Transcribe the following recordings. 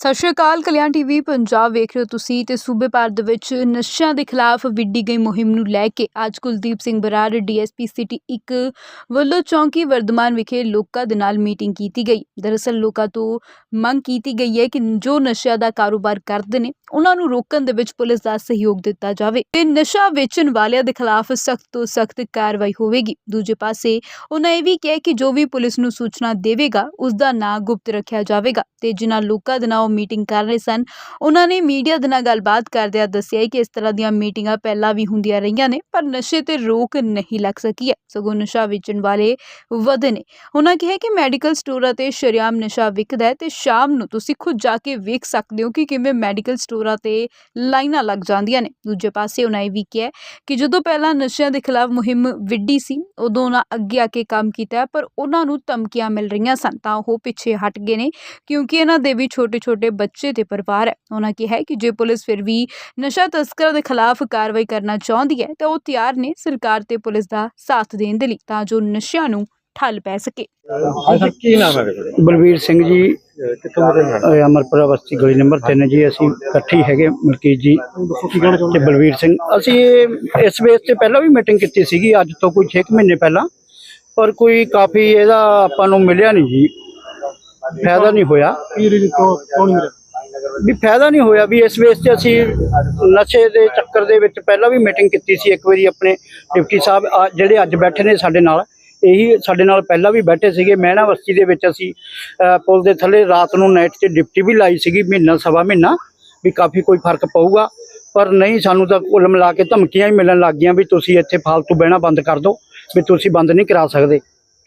ਸਤਿ ਸ਼੍ਰੀ ਅਕਾਲ, ਕਲਿਆਣ ਟੀਵੀ, ਪੰਜਾਬ ਵੇਖ ਰਹੇ ਹੋ ਤੁਸੀਂ ਤੇ ਸੂਬੇ ਭਰ ਦੇ ਵਿੱਚ ਨਸ਼ਿਆਂ ਦੇ ਖਿਲਾਫ ਵਿੱਢੀ ਗਈ ਮੁਹਿੰਮ ਨੂੰ ਲੈ ਕੇ ਅੱਜ ਕੁਲਦੀਪ ਸਿੰਘ ਬਰਾੜ, ਡੀਐਸਪੀ ਸਿਟੀ 1 ਵੱਲੋਂ ਚੌਂਕੀ ਵਰਧਮਾਨ ਵਿਖੇ ਲੋਕਾਂ ਦੇ ਨਾਲ ਮੀਟਿੰਗ ਕੀਤੀ ਗਈ। ਦਰਅਸਲ ਲੋਕਾਂ ਤੋਂ ਮੰਗ ਕੀਤੀ ਗਈ ਹੈ ਕਿ ਜੋ ਨਸ਼ਿਆਂ ਦਾ ਕਾਰੋਬਾਰ ਕਰਦੇ ਨੇ, ਉਹਨਾਂ ਨੂੰ ਰੋਕਣ ਦੇ ਵਿੱਚ ਪੁਲਿਸ ਦਾ ਸਹਿਯੋਗ ਦਿੱਤਾ ਜਾਵੇ ਤੇ ਨਸ਼ਾ ਵੇਚਣ ਵਾਲਿਆਂ ਦੇ ਖਿਲਾਫ ਸਖਤ ਤੋਂ ਸਖਤ ਕਾਰਵਾਈ ਹੋਵੇਗੀ। ਦੂਜੇ ਪਾਸੇ ਉਹਨਾਂ ਇਹ ਵੀ ਕਿਹਾ ਕਿ ਜੋ ਵੀ ਪੁਲਿਸ ਨੂੰ ਸੂਚਨਾ ਦੇਵੇਗਾ ਉਸ ਦਾ ਨਾਂ ਗੁਪਤ ਰੱਖਿਆ ਜਾਵੇਗਾ ਤੇ ਜਿਨ੍ਹਾਂ ਲੋਕਾਂ ਦੇ ਨਾਲ ਮੀਟਿੰਗ ਕਰ ਰਹੇ ਸਨ। ਉਹਨਾਂ ਨੇ ਮੀਡੀਆ ਦੇ ਨਾਲ ਗੱਲਬਾਤ ਕਰਦਿਆਂ ਦੱਸਿਆ ਕਿ ਇਸ ਤਰ੍ਹਾਂ ਦੀਆਂ ਮੀਟਿੰਗਾਂ ਪਹਿਲਾਂ ਵੀ ਹੁੰਦੀਆਂ ਰਹੀਆਂ ਨੇ, ਪਰ ਨਸ਼ੇ ਤੇ ਰੋਕ ਨਹੀਂ ਲੱਗ ਸਕੀ ਹੈ। ਸਗੋਂ ਨਸ਼ਾ ਵੇਚਣ ਵਾਲੇ ਵਧੇ ਨੇ। ਉਹਨਾਂ ਕਿਹਾ ਕਿ ਮੈਡੀਕਲ ਸਟੋਰਾਂ ਤੇ ਸ਼ਰੇਆਮ ਨਸ਼ਾ ਵਿਕਦਾ ਹੈ ਤੇ ਸ਼ਾਮ ਨੂੰ ਤੁਸੀਂ ਖੁਦ ਜਾ ਕੇ ਵੇਖ ਸਕਦੇ ਹੋ ਕਿ ਕਿਵੇਂ ਮੈਡੀਕਲ ਸਟੋਰਾਂ ਤੇ ਲਾਈਨਾਂ ਲੱਗ ਜਾਂਦੀਆਂ ਨੇ। ਦੂਜੇ ਪਾਸੇ ਉਹਨਾਂ ਇਹ ਵੀ ਕਿਹਾ ਕਿ ਜਦੋਂ ਪਹਿਲਾਂ ਨਸ਼ਿਆਂ ਦੇ ਖਿਲਾਫ ਮੁਹਿੰਮ ਵਿੱਢੀ ਸੀ, ਉਦੋਂ ਉਹਨਾਂ ਅੱਗੇ ਆ ਕੇ ਕੰਮ ਕੀਤਾ ਪਰ ਉਹਨਾਂ ਨੂੰ ਧਮਕੀਆਂ ਮਿਲ ਰਹੀਆਂ ਸਨ, ਤਾਂ ਉਹ ਪਿੱਛੇ ਹਟ ਗਏ ਨੇ, ਕਿਉਂਕਿ ਇਹਨਾਂ ਦੇ ਵੀ ਛੋਟੇ ਛੋਟੇ ਛੋਟੇ-ਛੋਟੇ ਬੱਚੇ ਤੇ ਪਰਿਵਾਰ ਹੈ। ਉਹਨਾਂ ਕਿਹਾ ਹੈ ਕਿ ਜੇ ਪੁਲਿਸ ਫਿਰ ਵੀ ਨਸ਼ਾ ਤਸਕਰਾਂ ਦੇ ਖਿਲਾਫ ਕਾਰਵਾਈ ਕਰਨਾ ਚਾਹੁੰਦੀ ਹੈ ਤਾਂ ਉਹ ਤਿਆਰ ਨੇ ਸਰਕਾਰ ਤੇ ਪੁਲਿਸ ਦਾ ਸਾਥ ਦੇਣ ਦੇ ਲਈ ਤਾਂ ਜੋ ਨਸ਼ਿਆਂ ਨੂੰ ਠੱਲ ਪੈ ਸਕੇ। ਕੀ ਨਾਮ ਹੈ ਤੁਹਾਡਾ? ਬਲਵੀਰ ਸਿੰਘ ਜੀ। ਕਿੱਥੋਂ ਦੇ ਅਹ ਅਮਰਪੁਰਾ ਬਸਤੀ ਗਲੀ ਨੰਬਰ 3 ਜੀ ਅਸੀਂ ਇਕੱਠੀ ਹੈਗੇ ਮਲਕੀਤ ਜੀ ਤੇ ਬਲਵੀਰ ਸਿੰਘ। ਅਸੀਂ ਇਸ ਵੇਸ ਤੇ ਪਹਿਲਾਂ ਵੀ ਮੀਟਿੰਗ ਕੀਤੀ ਸੀਗੀ ਅੱਜ ਤੋਂ ਕੋਈ 6 ਮਹੀਨੇ ਪਹਿਲਾਂ ਪਰ ਕੋਈ ਕਾਫੀ ਇਹਦਾ ਆਪਾਂ ਨੂੰ ਮਿਲਿਆ ਨਹੀਂ ਜੀ। ਫਾਇਦਾ ਨਹੀਂ ਹੋਇਆ। ਕੀ ਰੀਜ ਕੌਣ ਮਿਲਿਆ ਵੀ ਫਾਇਦਾ ਨਹੀਂ ਹੋਇਆ ਵੀ ਇਸ ਵੇਸ ਤੇ ਅਸੀਂ ਨਸ਼ੇ ਦੇ ਚੱਕਰ ਦੇ ਵਿੱਚ ਪਹਿਲਾਂ ਵੀ ਮੀਟਿੰਗ ਕੀਤੀ ਸੀ ਇੱਕ ਵਾਰੀ ਆਪਣੇ ਡਿਪਟੀ ਸਾਹਿਬ ਜਿਹੜੇ ਅੱਜ ਬੈਠੇ ਨੇ ਸਾਡੇ ਨਾਲ ਇਹੀ ਸਾਡੇ ਨਾਲ ਪਹਿਲਾਂ ਵੀ ਬੈਠੇ ਸੀਗੇ। ਮਹਿਣਾ ਬਸਤੀ ਦੇ ਵਿੱਚ ਅਸੀਂ ਪੁਲ ਦੇ ਥੱਲੇ ਰਾਤ ਨੂੰ ਨਾਈਟ 'ਚ ਡਿਪਟੀ ਵੀ ਲਾਈ ਸੀਗੀ ਮਹੀਨਾ ਸਵਾ ਮਹੀਨਾ ਵੀ ਕਾਫੀ ਕੋਈ ਫ਼ਰਕ ਪਊਗਾ। ਪਰ ਨਹੀਂ ਸਾਨੂੰ ਤਾਂ ਕੁੱਲ ਮਿਲਾ ਕੇ ਧਮਕੀਆਂ ਹੀ ਮਿਲਣ ਲੱਗ ਗਈਆਂ ਵੀ ਤੁਸੀਂ ਇੱਥੇ ਫालतू ਬਹਿਣਾ ਬੰਦ ਕਰ ਦਿਓ ਵੀ ਤੁਸੀਂ ਬੰਦ ਨਹੀਂ ਕਰਾ ਸਕਦੇ।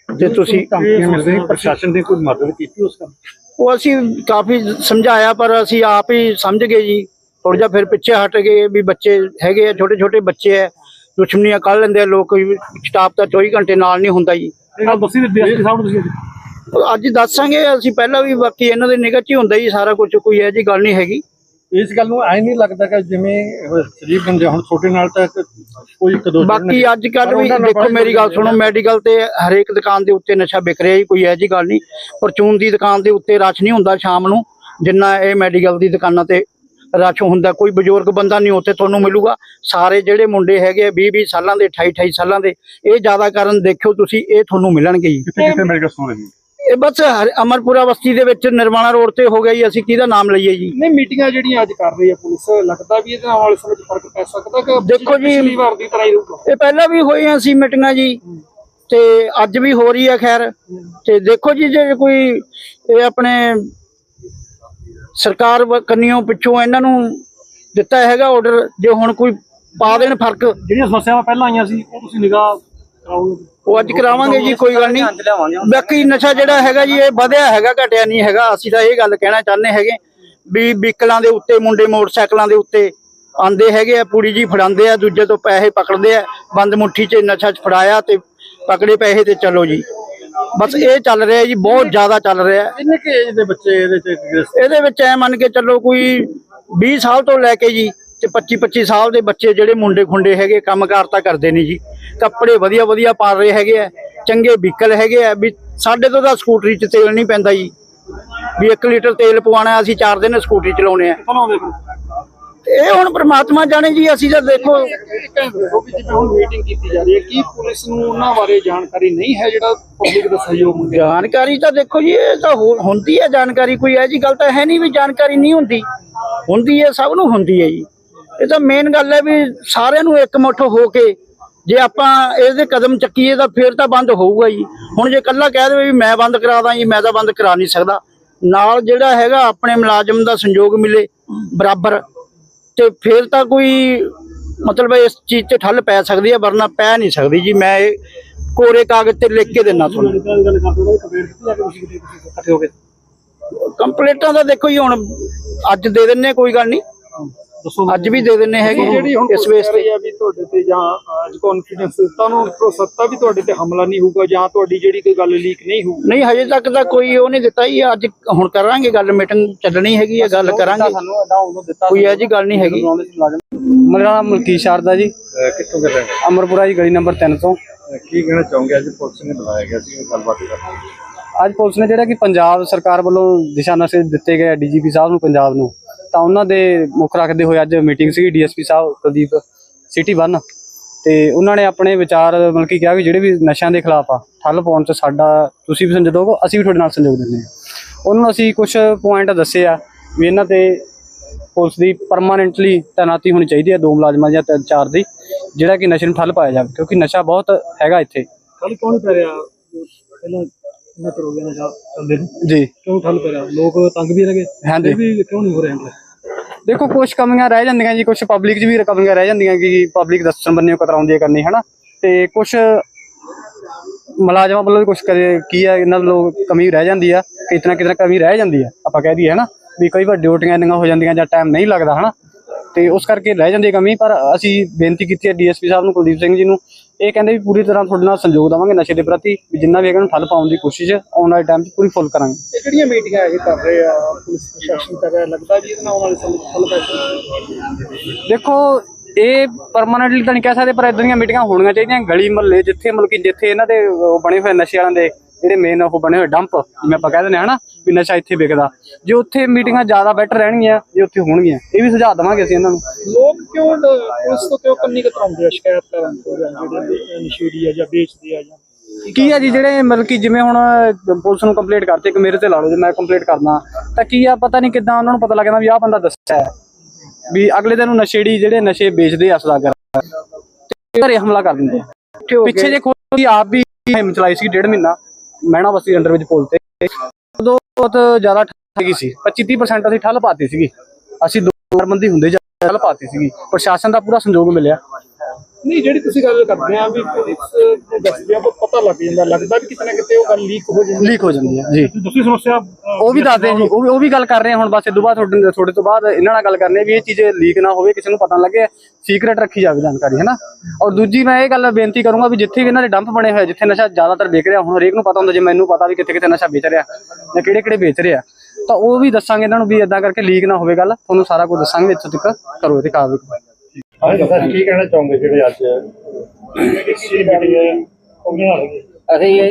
ਤੇ ਤੁਸੀਂ ਧਮਕੀਆਂ ਮਿਲ ਰਹੀਆਂ ਪ੍ਰਸ਼ਾਸਨ ਦੀ ਕੋਈ ਮਦਦ ਕੀਤੀ ਉਸ ਕੰਮ ਉਹ ਅਸੀਂ ਕਾਫੀ ਸਮਝਾਇਆ ਪਰ ਅਸੀਂ ਆਪ ਹੀ ਸਮਝ ਗਏ ਜੀ। ਥੋੜਾ ਜਿਹਾ ਫਿਰ ਪਿੱਛੇ ਹਟ ਗਏ ਵੀ ਬੱਚੇ ਹੈਗੇ ਆ ਛੋਟੇ ਛੋਟੇ ਬੱਚੇ ਆ। ਦੁਸ਼ਮਣੀਆਂ ਕੱਢ ਲੈਂਦੇ ਆ ਲੋਕ ਸਟਾਫ ਤਾਂ 24 ਘੰਟੇ ਨਾਲ ਨਹੀਂ ਹੁੰਦਾ ਜੀ। ਦੱਸੀ ਸਾਹਿਬ ਤੁਸੀਂ ਅੱਜ? ਦੱਸਾਂਗੇ ਅਸੀਂ ਪਹਿਲਾਂ ਵੀ ਬਾਕੀ ਇਹਨਾਂ ਦੇ ਨਿਗਾਹ 'ਚ ਹੀ ਹੁੰਦਾ ਜੀ ਸਾਰਾ ਕੁਝ ਕੋਈ ਇਹ ਜੀ ਗੱਲ ਨਹੀਂ ਹੈਗੀ। ਇਸ ਗੱਲ ਨੂੰ ਐ ਨਹੀਂ ਲੱਗਦਾ ਕਿ ਜਿਵੇਂ ਸ਼ਰੀਫ ਬੰਦੇ ਹੁਣ ਛੋਟੇ ਨਾਲ ਤਾਂ ਕੋਈ ਇੱਕ ਦੋ ਬਾਕੀ ਅੱਜ ਕੱਲ ਵੀ ਦੇਖੋ ਮੇਰੀ ਗੱਲ ਸੁਣੋ ਮੈਡੀਕਲ ਤੇ ਹਰੇਕ ਦੁਕਾਨ ਦੇ ਉੱਤੇ ਨਸ਼ਾ ਵਿਕ ਰਿਹਾ ਜੀ ਕੋਈ ਇਹ ਜੀ ਗੱਲ ਨਹੀਂ। ਪਰਚੂਨ ਦੀ ਦੁਕਾਨ ਦੇ ਉੱਤੇ ਰਸ਼ ਨਹੀਂ ਹੁੰਦਾ ਸ਼ਾਮ ਨੂੰ ਜਿੰਨਾ ਇਹ ਮੈਡੀਕਲ ਦੀ ਦੁਕਾਨਾਂ ਤੇ ਰਸ਼ ਹੁੰਦਾ। ਕੋਈ ਬਜ਼ੁਰਗ ਬੰਦਾ ਨਹੀਂ ਉੱਥੇ ਤੁਹਾਨੂੰ ਮਿਲੂਗਾ। ਸਾਰੇ ਜਿਹੜੇ ਮੁੰਡੇ ਹੈਗੇ 20 20 ਸਾਲਾਂ ਦੇ 28 28 ਸਾਲਾਂ ਦੇ ਇਹ ਜ਼ਿਆਦਾ ਕਾਰਨ ਦੇਖਿਓ ਤੁਸੀਂ ਇਹ ਤੁਹਾਨੂੰ ਮਿਲਣਗੇ ਜੀ। ਕਿੱਥੇ ਕਿੱਥੇ ਮੈਡੀਕਲ ਸਟੋਰ ਹੈ ਜੀ? ਇਹ ਬਸ ਹਰ- ਅਮਰਪੁਰਾ ਬਸਤੀ ਦੇ ਵਿੱਚ ਨਿਰਮਾਣਾ ਰੋਡ ਤੇ ਹੋ ਗਿਆ ਜੀ ਅਸੀਂ ਕਿਹਦਾ ਨਾਮ ਲਈਏ ਜੀ? ਨਹੀਂ ਮੀਟਿੰਗਾਂ ਜਿਹੜੀਆਂ ਅੱਜ ਕਰ ਰਹੀ ਹੈ ਪੁਲਿਸ ਲੱਗਦਾ ਵੀ ਇਹਦੇ ਨਾਲ ਵਾਲੇ ਸਮੇਂ 'ਚ ਫ਼ਰਕ ਪੈ ਸਕਦਾ ਕਿ ਦੇਖੋ ਜੀ- ਪਿਛਲੀ ਵਾਰ ਦੀ ਤਰ੍ਹਾਂ ਹੀ ਰਹੂਗਾ ਇਹ ਪਹਿਲਾਂ ਵੀ ਹੋਈਆਂ ਸੀ ਮੀਟਿੰਗਾਂ ਜੀ ਤੇ ਅੱਜ ਵੀ ਹੋ ਰਹੀ ਹੈ ਖੈਰ। ਤੇ ਦੇਖੋ ਜੀ ਜੇ ਕੋਈ ਇਹ ਆਪਣੇ ਸਰਕਾਰ ਵ- ਕੰਨਿਓ ਪਿੱਛੋਂ ਇਹਨਾਂ ਨੂੰ ਦਿੱਤਾ ਹੈਗਾ ਆਰਡਰ ਜੇ ਹੁਣ ਕੋਈ ਪਾ ਦੇਣ ਫ਼ਰਕ। ਜਿਹੜੀਆਂ ਸਮੱਸਿਆਵਾਂ ਪਹਿਲਾਂ ਆਈਆਂ ਸੀ ਉਹ ਤੁਸੀਂ ਨਿਗਾਹ ਕਰਾਓਗੇ? ਉਹ ਅੱਜ ਕਰਾਵਾਂਗੇ ਜੀ ਕੋਈ ਗੱਲ ਨਹੀਂ। ਬਾਕੀ ਨਸ਼ਾ ਜਿਹੜਾ ਹੈਗਾ ਜੀ ਇਹ ਵਧਿਆ ਹੈਗਾ ਘਟਿਆ ਨਹੀਂ ਹੈਗਾ। ਅਸੀਂ ਤਾਂ ਇਹ ਗੱਲ ਕਹਿਣਾ ਚਾਹੁੰਦੇ ਹੈਗੇ ਵੀ ਵਹੀਕਲਾਂ ਦੇ ਉੱਤੇ ਮੁੰਡੇ ਮੋਟਰਸਾਈਕਲਾਂ ਦੇ ਉੱਤੇ ਆਂਦੇ ਹੈਗੇ ਆ ਪੂੜੀ ਜੀ ਫੜਾਉਂਦੇ ਆ ਦੂਜੇ ਤੋਂ ਪੈਸੇ ਪਕੜਦੇ ਆ ਬੰਦ ਮੁੱਠੀ 'ਚ ਨਸ਼ਾ 'ਚ ਫੜਾਇਆ ਤੇ ਪਕੜੇ ਪੈਸੇ ਤੇ ਚਲੋ ਜੀ। ਬਸ ਇਹ ਚੱਲ ਰਿਹਾ ਜੀ ਬਹੁਤ ਜ਼ਿਆਦਾ ਚੱਲ ਰਿਹਾ। ਕਿੰਨੇ ਕੇ ਏਜ ਦੇ ਬੱਚੇ ਇਹਦੇ ਚ ਇਹਦੇ ਵਿੱਚ ਐ ਮੰਨ ਕੇ ਚੱਲੋ ਕੋਈ 20 ਸਾਲ ਤੋਂ ਲੈ ਕੇ ਜੀ ਤੇ 25 25 ਸਾਲ ਦੇ ਬੱਚੇ ਜਿਹੜੇ ਮੁੰਡੇ ਖੁੰਡੇ ਹੈਗੇ ਕੰਮਕਾਰ ਤਾਂ ਕਰਦੇ ਨੇ ਜੀ। ਕੱਪੜੇ ਵਧੀਆ ਵਧੀਆ ਪਾ ਰਹੇ ਹੈਗੇ ਆ ਚੰਗੇ ਵਹੀਕਲ ਹੈਗੇ ਆ ਵੀ ਸਾਡੇ ਤੋਂ ਤਾਂ ਸਕੂਟਰੀ 'ਚ ਤੇਲ ਨਹੀਂ ਪੈਂਦਾ ਜੀ। ਵੀ 1 ਲੀਟਰ ਤੇਲ ਪਵਾਉਣਾ ਅਸੀਂ 4 ਦਿਨ ਸਕੂਟਰੀ ਚਲਾਉਣੇ ਆ। ਇਹ ਹੁਣ ਪ੍ਰਮਾਤਮਾ ਜਾਣੇ ਜੀ ਅਸੀਂ ਤਾਂ ਦੇਖੋ। ਦੇਖੋ ਵੀ ਜਿਵੇਂ ਹੁਣ ਮੀਟਿੰਗ ਕੀਤੀ ਜਾ ਰਹੀ ਹੈ ਕੀ ਪੁਲਿਸ ਨੂੰ ਉਹਨਾਂ ਬਾਰੇ ਜਾਣਕਾਰੀ ਨਹੀਂ ਹੈ ਜਿਹੜਾ ਪਬਲਿਕ ਦਾ ਸਹਿਯੋਗ ਮੰਗੇ ਜਾਣਕਾਰੀ ਤਾਂ ਦੇਖੋ ਜੀ ਇਹ ਤਾਂ ਹੁੰਦੀ ਹੈ ਜਾਣਕਾਰੀ ਕੋਈ ਐਜੀ ਗੱਲ ਤਾਂ ਹੈ ਨਹੀਂ ਵੀ ਜਾਣਕਾਰੀ ਨਹੀਂ ਹੁੰਦੀ। ਹੁੰਦੀ ਹੈ ਸਭ ਨੂੰ ਹੁੰਦੀ ਹੈ ਜੀ। ਇਹ ਤਾਂ ਮੇਨ ਗੱਲ ਹੈ ਵੀ ਸਾਰਿਆਂ ਨੂੰ ਇਕਮੁੱਠ ਹੋ ਕੇ ਜੇ ਆਪਾਂ ਇਹਦੇ ਕਦਮ ਚੱਕੀਏ ਤਾਂ ਫਿਰ ਤਾਂ ਬੰਦ ਹੋਊਗਾ ਜੀ। ਹੁਣ ਜੇ ਇਕੱਲਾ ਕਹਿ ਦੇਵੇ ਵੀ ਮੈਂ ਬੰਦ ਕਰਾ ਦਾਂ ਜੀ, ਮੈਂ ਤਾਂ ਬੰਦ ਕਰਾ ਨਹੀਂ ਸਕਦਾ। ਨਾਲ ਜਿਹੜਾ ਹੈਗਾ ਆਪਣੇ ਮੁਲਾਜ਼ਮ ਦਾ ਸੰਯੋਗ ਮਿਲੇ, ਬਰਾਬਰ। ਤੇ ਫਿਰ ਤਾਂ ਕੋਈ ਮਤਲਬ ਇਸ ਚੀਜ਼ ਤੇ ਠੱਲ ਪੈ ਸਕਦੀ ਹੈ, ਵਰਨਾ ਪੈ ਨਹੀਂ ਸਕਦੀ ਜੀ। ਮੈਂ ਇਹ ਕੋਰੇ ਕਾਗਜ਼ ਤੇ ਲਿਖ ਕੇ ਦੇਣਾ ਤੁਹਾਨੂੰ। ਕੰਪਲੀਟਾਂ ਤਾਂ ਦੇਖੋ ਜੀ, ਹੁਣ ਅੱਜ ਦੇ ਦਿੰਨੇ ਕੋਈ ਗੱਲ ਨਹੀਂ। ਅੱਜ ਵੀ ਦੇ ਦਿੰਨੇ ਹੈਗੇ ਜਿਹੜੀ ਹੁਣ ਇਸ ਵੇਸ ਤੇ ਰਹੀ ਹੈ ਵੀ ਤੁਹਾਡੇ ਤੇ ਜਾਂ ਅੱਜ ਕੌਨਫੀਡੈਂਸ ਦਿੱਤਾ ਨੂੰ ਭਰੋਸਾ ਵੀ ਤੁਹਾਡੇ ਤੇ ਹਮਲਾ ਨਹੀਂ ਹੋਊਗਾ ਜਾਂ ਤੁਹਾਡੀ ਜਿਹੜੀ ਕੋਈ ਗੱਲ ਲੀਕ ਨਹੀਂ ਹੋਊਗੀ। ਨਹੀਂ ਹਜੇ ਤੱਕ ਤਾਂ ਕੋਈ ਉਹ ਨਹੀਂ ਦਿੱਤਾ ਜੀ। ਅੱਜ ਹੁਣ ਕਰਾਂਗੇ ਗੱਲ ਮੀਟਿੰਗ ਚੱਲਣੀ ਹੈਗੀ ਹੈ ਗੱਲ ਕਰਾਂਗੇ। ਕੋਈ ਇਹ ਜੀ ਗੱਲ ਨਹੀਂ ਹੈਗੀ। ਮੇਰਾ ਨਾਮ ਮਲਕੀਤ ਸ਼ਾਰਦਾ ਜੀ। ਕਿੱਥੋਂ ਕਰ ਰਹੇ ਅਮਰਪੁਰਾ ਜੀ ਗਲੀ ਨੰਬਰ 3 ਤੋਂ। ਕੀ ਕਹਿਣਾ ਚਾਹੋਗੇ? ਅੱਜ ਪੁਲਿਸ ਨੇ ਬੁਲਾਇਆ ਗਿਆ ਸੀ ਗੱਲਬਾਤ ਕਰਨ ਅੱਜ ਪੁਲਿਸ ਨੇ ਜਿਹੜਾ ਕਿ ਪੰਜਾਬ ਸਰਕਾਰ ਵੱਲੋਂ ਦਿਸ਼ਾ ਨਿਰਦੇਸ਼ ਦਿੱਤੇ ਗਏ ਡੀਜੀਪੀ ਸਾਹਿਬ ਨੂੰ ਪੰਜਾਬ ਨੂੰ। ਤਾਂ ਉਹਨਾਂ ਦੇ ਮੁੱਖ ਰੱਖਦੇ ਹੋਏ ਅੱਜ ਮੀਟਿੰਗ ਸੀਗੀ ਡੀਐਸਪੀ ਸਾਹਿਬ ਕੁਲਦੀਪ ਸਿਟੀ 1 ਤੇ ਉਹਨਾਂ ਨੇ ਆਪਣੇ ਵਿਚਾਰ ਮਤਲਬ ਕਿ ਕਿਹਾ ਵੀ ਜਿਹੜੇ ਵੀ ਨਸ਼ਿਆਂ ਦੇ ਖਿਲਾਫ ਆ ਠੱਲ ਪਾਉਣ 'ਚ ਸਾਡਾ ਤੁਸੀਂ ਵੀ ਦਿਓ ਅਸੀਂ ਵੀ ਤੁਹਾਡੇ ਨਾਲ ਸੰਯੋਗ ਦਿੰਦੇ ਹਾਂ। ਉਹਨਾਂ ਨੂੰ ਅਸੀਂ ਕੁਝ ਪੁਆਇੰਟ ਦੱਸੇ ਆ ਵੀ ਇਹਨਾਂ ਤੇ ਪੁਲਿਸ ਦੀ ਪਰਮਾਨੈਂਟਲੀ ਤੈਨਾਤੀ ਹੋਣੀ ਚਾਹੀਦੀ ਹੈ ਦੋ ਮੁਲਾਜ਼ਮਾਂ ਜਾਂ ਤਿੰਨ ਚਾਰ ਦੀ ਜਿਹੜਾ ਕਿ ਨਸ਼ੇ ਨੂੰ ਠੱਲ ਪਾਇਆ ਜਾਵੇ ਕਿਉਂਕਿ ਨਸ਼ਾ ਬਹੁਤ ਹੈਗਾ ਇੱਥੇ। ਕੱਲ ਕਿਉਂ ਨਹੀਂ ਪੈ ਰਿਹਾ ਪਹਿਲਾਂ ਇੰਨਾ ਚਿਰ ਹੋ ਗਿਆ ਨਸ਼ਾ ਚੱਲਦੇ ਨੂੰ। ਜੀ। ਕਿਉਂ ਠੱਲ ਪੈ ਰਿਹਾ ਲੋਕ ਤੰਗ ਵੀ ਹੈਗੇ। ਹਾਂਜੀ। ਇਹ ਵੀ ਕਿਉਂ ਨਹੀਂ ਹੋ ਰਹੇ ਦੇਖੋ ਕੁਝ ਕਮੀਆਂ ਰਹਿ ਜਾਂਦੀਆਂ ਜੀ ਕੁਝ ਪਬਲਿਕ 'ਚ ਵੀ ਕਮੀਆਂ ਰਹਿ ਜਾਂਦੀਆਂ ਕਿ ਪਬਲਿਕ ਦੱਸਣ ਬੰਨੇ ਕਤਰਾਉਂਦੀ ਹੈ ਕਰਨੀ, ਹਨਾ? ਤੇ ਕੁਝ ਮੁਲਾਜ਼ਮਾਂ ਵੱਲੋਂ ਵੀ ਕੁਝ ਕਰੇ ਕੀ ਹੈ ਇਹਨਾਂ ਵੱਲੋਂ ਕਮੀ ਰਹਿ ਜਾਂਦੀ ਆ ਕਿਤਨਾ ਕਿਤਨਾ ਕਮੀ ਰਹਿ ਜਾਂਦੀ ਆ, ਆਪਾਂ ਕਹਿ ਦਈਏ, ਹਨਾ? ਵੀ ਕਈ ਵਾਰ ਡਿਊਟੀਆਂ ਇੰਨੀਆਂ ਹੋ ਜਾਂਦੀਆਂ ਜਾਂ ਟਾਈਮ ਨਹੀਂ ਲੱਗਦਾ, ਹਨਾ? ਤੇ ਉਸ ਕਰਕੇ ਰਹਿ ਜਾਂਦੀ ਹੈ ਕਮੀ, ਪਰ ਅਸੀਂ ਬੇਨਤੀ ਕੀਤੀ ਹੈ ਡੀਐਸਪੀ ਸਾਹਿਬ ਨੂੰ, ਕੁਲਦੀਪ ਸਿੰਘ ਜੀ ਨੂੰ ਇਹ ਕਹਿੰਦੇ ਵੀ ਪੂਰੀ ਤਰ੍ਹਾਂ ਤੁਹਾਡੇ ਨਾਲ ਸੰਯੋਗ ਦੇਵਾਂਗੇ ਨਸ਼ੇ ਦੇ ਪ੍ਰਤੀ ਵੀ ਜਿੰਨਾ ਵੀ ਹੈਗਾ ਨੂੰ ਠੱਲ ਪਾਉਣ ਦੀ ਕੋਸ਼ਿਸ਼ ਆਉਣ ਵਾਲੇ ਟਾਈਮ 'ਚ ਪੂਰੀ ਫੁੱਲ ਕਰਾਂਗੇ। ਇਹ ਜਿਹੜੀਆਂ ਮੀਟਿੰਗਾਂ ਇਹ ਕਰ ਰਹੇ ਆ? ਪੁਲਿਸ ਪ੍ਰਸ਼ਾਸਨ ਕਰ ਰਿਹਾ ਲੱਗਦਾ ਵੀ ਇਹਦੇ ਨਾਲ ਆਉਣ ਵਾਲੇ ਸਮੇਂ 'ਚ ਠੱਲ ਪੈ ਸਕਦੀ ਦੇਖੋ ਇਹ ਪਰਮਾਨੈਂਟਲੀ ਤਾਂ ਨਹੀਂ ਕਹਿ ਸਕਦੇ ਪਰ ਇਦਾਂ ਦੀਆਂ ਮੀਟਿੰਗਾਂ ਹੋਣੀਆਂ ਚਾਹੀਦੀਆਂ ਗਲੀ ਮਹੱਲੇ ਜਿੱਥੇ ਮਤਲਬ ਕਿ ਜਿੱਥੇ ਇਹਨਾਂ ਦੇ ਬਣੇ ਹੋਏ ਨਸ਼ੇ ਵਾਲਿਆਂ ਦੇ ਜਿਹੜੇ ਮੇਨ ਉਹ ਬਣੇ ਹੋਏ ਡੰਪ ਜਿਵੇਂ ਆਪਾਂ ਕਹਿ ਦਿੰਦੇ ਹਨਾ ਵੀ ਨਸ਼ਾ ਇੱਥੇ ਵਿਕਦਾ। ਜੇ ਉੱਥੇ ਮੀਟਿੰਗਾਂ ਜ਼ਿਆਦਾ ਬੈਟਰ ਰਹਿਣਗੀਆਂ ਜੇ ਉੱਥੇ ਹੋਣਗੀਆਂ ਇਹ ਵੀ ਸੁਝਾਅ ਦੇਵਾਂਗੇ ਅਸੀਂ ਇਹਨਾਂ ਨੂੰ। ਲੋਕ ਕਿਉਂ ਪੁਲਿਸ ਤੋਂ ਕਿਉਂ ਕੰਨੀ ਕਤਰਾਉਂਦੇ ਆ ਸ਼ਿਕਾਇਤ ਕਰਨ ਤੋਂ ਜਿਹੜੇ ਨਸ਼ੇੜੀ ਆ ਜਾਂ ਵੇਚਦੇ ਆ ਜਾਂ ਕੀ ਆ ਜੀ ਜਿਹੜੇ ਮਤਲਬ ਕਿ ਜਿਵੇਂ ਹੁਣ ਪੁਲਿਸ ਨੂੰ ਕੰਪਲੀਟ ਕਰਤੇ ਕਿ ਮੇਰੇ ਤੇ ਲਾ ਲਓ ਜੇ ਮੈਂ ਕੰਪਲੀਟ ਕਰਨਾ ਤਾਂ ਕੀ ਆ ਪਤਾ ਨਹੀਂ ਕਿੱਦਾਂ ਉਹਨਾਂ ਨੂੰ ਪਤਾ ਲੱਗ ਜਾਂਦਾ ਵੀ ਆਹ ਬੰਦਾ ਦੱਸਿਆ। ਵੀ ਅਗਲੇ ਦਿਨ ਨੂੰ ਨਸ਼ੇੜੀ ਜਿਹੜੇ ਨਸ਼ੇ ਵੇਚਦੇ ਆ ਸਦਾਗਰ ਤੇ ਘਰੇ ਹਮਲਾ ਕਰ ਦਿੰਦੇ ਪਿੱਛੇ ਜੇ ਕੋਈ ਆਪ ਵੀ ਮੁਹਿੰਮ ਚਲਾਈ ਸੀ ਡੇਢ ਮਹੀਨਾ ਮਹਿਣਾ ਬਸਤੀ ਅੰਡਰ ਵਿੱਚ ਪੁਲ ਤੇ ਉਦੋਂ ਬਹੁਤ ਜ਼ਿਆਦਾ ਠੱਗੀ ਸੀ। 25 30% ਅਸੀਂ ਠੱਲ ਪਾਤੀ ਸੀਗੀ। ਅਸੀਂ ਦੋ ਚਾਰ ਹੁੰਦੇ ਠੱਲ ਪਾਤੀ ਸੀਗੀ। ਪ੍ਰਸ਼ਾਸਨ ਦਾ ਪੂਰਾ ਸੰਯੋਗ ਮਿਲਿਆ। ਨਹੀਂ ਜਿਹੜੀ ਤੁਸੀਂ ਗੱਲ ਕਰਦੇ ਆ ਵੀ ਪੁਲਿਸ ਨੂੰ ਦੱਸਦੇ ਆ ਉਹ ਪਤਾ ਲੱਗ ਜਾਂਦਾ। ਲੱਗਦਾ ਵੀ ਕਿਤੇ ਨਾ ਕਿਤੇ ਉਹ ਗੱਲ ਲੀਕ ਹੋ ਜਾਂਦੀ ਲੀਕ ਹੋ ਜਾਂਦੀ ਹੈ ਜੀ। ਤੁਸੀਂ ਸਮੱਸਿਆ ਅਹ, ਉਹ ਵੀ ਦੱਸਦੇ ਆ ਜੀ ਉਹ ਵੀ ਉਹ ਵੀ ਗੱਲ ਕਰ ਰਹੇ ਆ ਹੁਣ ਬਸ ਇਹ ਤੋਂ ਬਾਅਦ ਤੁਹਾਡੇ ਤੁਹਾਡੇ ਤੋਂ ਬਾਅਦ ਇਹਨਾਂ ਨਾਲ ਗੱਲ ਕਰਨੀ ਵੀ ਇਹ ਚੀਜ਼ ਲੀਕ ਨਾ ਹੋਵੇ ਕਿਸੇ ਨੂੰ ਪਤਾ ਨਾ ਲੱਗੇ ਸੀਕ੍ਰੇਟ ਰੱਖੀ ਜਾਵੇ ਜਾਣਕਾਰੀ ਹੈ ਨਾ ਔਰ ਦੂਜੀ ਮੈਂ ਇਹ ਗੱਲ ਬੇਨਤੀ ਕਰੂੰਗਾ ਵੀ ਜਿੱਥੇ ਵੀ ਇਹਨਾਂ ਦੇ ਡੰਪ ਬਣੇ ਹੋਏ ਆ, ਜਿੱਥੇ ਨਸ਼ਾ ਜ਼ਿਆਦਾਤਰ ਵਿਕ ਰਿਹਾ ਹੁਣ ਹਰੇਕ ਨੂੰ ਪਤਾ ਹੁੰਦਾ ਜੇ ਮੈਨੂੰ ਪਤਾ ਵੀ ਕਿੱਥੇ ਕਿੱਥੇ ਨਸ਼ਾ ਵੇਚ ਰਿਹਾ ਜਾਂ ਕਿਹੜੇ ਕਿਹੜੇ ਵੇਚ ਰਿਹਾ ਤਾਂ ਉਹ ਵੀ ਦੱਸਾਂਗੇ ਇਹਨਾਂ ਨੂੰ ਵੀ ਇਦਾਂ ਕਰਕੇ ਲੀਕ ਨਾ ਹੋਵੇ ਗੱਲ ਤੁਹਾਨੂੰ ਸਾਰਾ ਕੁਝ ਦੱਸਾਂਗੇ ਇੱਥੋਂ ਤੱਕ ਕਰੋ ਇਹਦੇ ਕਾਰਵਾਈ ਹਾਂ ਸਰ ਕੀ ਕਹਿਣਾ ਚਾਹੋਗੇ ਜਿਹੜੇ ਅੱਜ ਸੀ ਮੀਟਿੰਗ ਹੈ ਉਹਨਾਂ ਨਾਲ ਹੋਈ? ਅਸੀਂ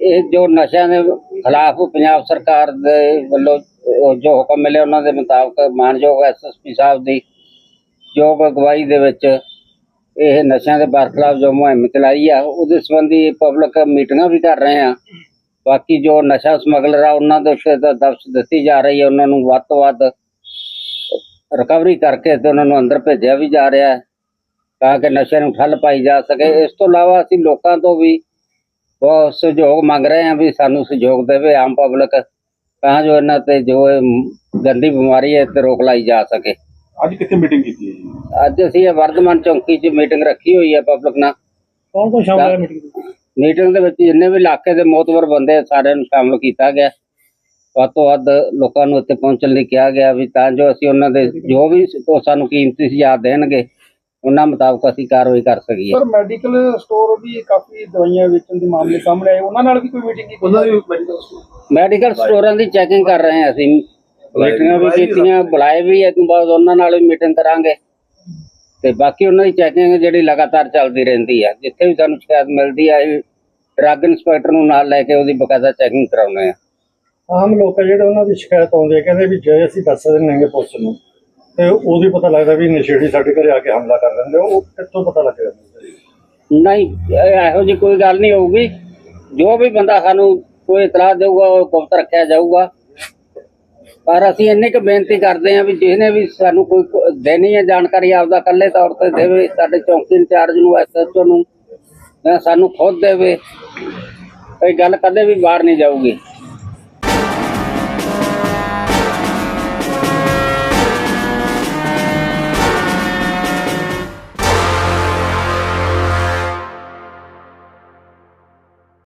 ਇਹ- ਜੋ ਨਸ਼ਿਆਂ ਦੇ ਖਿਲਾਫ ਪੰਜਾਬ ਸਰਕਾਰ ਦੇ ਵੱਲੋਂ ਉਹ ਜੋ ਹੁਕਮ ਮਿਲੇ ਉਹਨਾਂ ਦੇ ਮੁਤਾਬਕ ਮਾਨਯੋਗ ਐਸਐਸਪੀ ਸਾਹਿਬ ਦੀ ਯੋਗ ਅਗਵਾਈ ਦੇ ਵਿੱਚ ਇਹ ਨਸ਼ਿਆਂ ਦੇ ਬਰਖਲਾਫ ਜੋ ਮੁਹਿੰਮ ਚਲਾਈ ਆ ਉਹਦੇ ਸੰਬੰਧੀ ਪਬਲਿਕ ਮੀਟਿੰਗਾਂ ਵੀ ਕਰ ਰਹੇ ਆ ਬਾਕੀ ਜੋ ਨਸ਼ਾ ਸਮਗਲਰ ਆ ਉਹਨਾਂ ਦੇ ਉੱਤੇ ਤਾਂ ਦਬਸ਼ ਦਿੱਤੀ ਜਾ ਰਹੀ ਹੈ ਉਹਨਾਂ ਨੂੰ ਵੱਧ ਤੋਂ ਵੱਧ ਰਿਕਵਰੀ ਕਰਕੇ ਤੇ ਉਹਨਾਂ ਨੂੰ ਅੰਦਰ ਭੇਜਿਆ ਵੀ ਜਾ ਰਿਹਾ ਹੈ ਤਾਂ ਕਿ ਨਸ਼ੇ ਨੂੰ ਠੱਲ ਪਾਈ ਜਾ ਸਕੇ। ਇਸ ਤੋਂ ਇਲਾਵਾ ਅਸੀਂ ਲੋਕਾਂ ਤੋਂ ਵੀ ਬਹੁਤ ਸਹਿਯੋਗ ਮੰਗ ਰਹੇ ਹਾਂ ਵੀ ਸਾਨੂੰ ਸਹਿਯੋਗ ਦੇਵੇ ਆਮ ਪਬਲਿਕ ਤਾਂ ਜੋ ਇਹਨਾਂ ਤੇ ਜੋ ਗੰਦੀ ਬਿਮਾਰੀ ਹੈ ਤੇ ਰੋਕ ਲਾਈ ਜਾ ਸਕੇ। ਅੱਜ ਕਿੱਥੇ ਮੀਟਿੰਗ ਕੀਤੀ ਹੈ ਜੀ? ਅੱਜ ਅਸੀਂ ਇਹ ਵਰਧਮਾਨ ਚੌਂਕੀ 'ਚ ਮੀਟਿੰਗ ਰੱਖੀ ਹੋਈ ਹੈ ਪਬਲਿਕ ਨਾਲ। ਕੌਣ ਕੌਣ ਸ਼ਾਮਲ ਹੈ ਮੀਟਿੰਗ ਮੀਟਿੰਗ ਦੇ ਵਿੱਚ ਜਿੰਨੇ ਵੀ ਇਲਾਕੇ ਦੇ ਮੋਤਬਰ ਬੰਦੇ ਸਾਰਿਆਂ ਨੂੰ ਸ਼ਾਮਲ ਕੀਤਾ ਗਿਆ। ਵੱਧ ਤੋਂ ਵੱਧ ਲੋਕਾਂ ਨੂੰ ਇੱਥੇ ਪਹੁੰਚਣ ਲਈ ਕਿਹਾ ਗਿਆ ਵੀ ਤਾਂ ਜੋ ਅਸੀਂ ਉਹਨਾਂ ਦੇ ਜੋ ਵੀ ਉਹ ਸਾਨੂੰ ਕੀਮਤੀ ਸੁਝਾਅ ਦੇਣਗੇ ਉਹਨਾਂ ਮੁਤਾਬਕ ਅਸੀਂ ਕਾਰਵਾਈ ਕਰ ਸਕੀਏ। ਪਰ ਮੈਡੀਕਲ ਸਟੋਰ ਵੀ ਕਾਫੀ ਦਵਾਈਆਂ ਵੇਚਣ ਦੇ ਮਾਮਲੇ ਸਾਹਮਣੇ ਆਏ। ਉਹਨਾਂ ਨਾਲ ਵੀ ਕੋਈ ਮੀਟਿੰਗ ਕੀਤੀ? ਉਹਨਾਂ ਦੀ ਮੈਡੀਕਲ ਸਟੋਰਾਂ ਦੀ ਚੈਕਿੰਗ ਕਰ ਰਹੇ ਹਾਂ ਅਸੀਂ। ਮੀਟਿੰਗਾਂ ਵੀ ਕੀਤੀਆਂ ਬੁਲਾਏ ਵੀ ਤੋਂ ਬਾਅਦ ਉਹਨਾਂ ਨਾਲ ਵੀ ਮੀਟਿੰਗ ਕਰਾਂਗੇ। ਤੇ ਬਾਕੀ ਉਹਨਾਂ ਦੀ ਚੈਕਿੰਗ ਜਿਹੜੀ ਲਗਾਤਾਰ ਚੱਲਦੀ ਰਹਿੰਦੀ ਹੈ ਜਿੱਥੇ ਵੀ ਸਾਨੂੰ ਸ਼ਿਕਾਇਤ ਮਿਲਦੀ ਹੈ ਡਰੱਗ ਇੰਸਪੈਕਟਰ ਨੂੰ ਨਾਲ ਲੈ ਕੇ ਉਹਦੀ ਬਕਾਇਦਾ ਚੈਕਿੰਗ ਕਰਾਉਂਦੇ ਹਾਂ। ਆਮ ਲੋਕ ਆ ਜਿਹੜੇ ਉਹਨਾਂ ਦੀ ਸ਼ਿਕਾਇਤ ਆਉਂਦੀ ਹੈ, ਕਹਿੰਦੇ ਵੀ ਜੇ ਅਸੀਂ ਦੱਸ ਦਿੰਦੇ ਪੁਲਿਸ ਨੂੰ, ਤੇ ਉਹਦੀ ਪਤਾ ਲੱਗਦਾ ਵੀ ਨਸ਼ੇੜੀ ਸਾਡੇ ਘਰੇ ਆ ਕੇ ਹਮਲਾ ਕਰ ਦਿੰਦੇ ਉਹ ਕਿੱਥੋਂ ਪਤਾ ਲੱਗੇਗਾ ਨਹੀਂ, ਇਹੋ ਜੀ ਕੋਈ ਗੱਲ ਨਹੀਂ ਹੋਊਗੀ। ਜੋ ਵੀ ਬੰਦਾ ਸਾਨੂੰ ਕੋਈ ਇਤਲਾਹ ਦੇਊਗਾ, ਉਹ ਗੁਪਤ ਰੱਖਿਆ ਜਾਊਗਾ। ਪਰ ਅਸੀਂ ਇੰਨੀ ਕੁ ਬੇਨਤੀ ਕਰਦੇ ਹਾਂ ਵੀ ਜਿਹਨੇ ਵੀ ਸਾਨੂੰ ਕੋਈ ਦੇਣੀ ਹੈ ਜਾਣਕਾਰੀ ਆਪਦਾ ਕੱਲੇ ਤੌਰ ਤੇ ਦੇਵੇ, ਸਾਡੇ ਚੌਂਕੀ ਇੰਚਾਰਜ ਨੂੰ ਐਸਐਚਓ ਨੂੰ ਸਾਨੂੰ ਖੁਦ ਦੇਵੇ ਕੋਈ ਗੱਲ ਕਦੇ ਵੀ ਬਾਹਰ ਨਹੀਂ ਜਾਊਗੀ।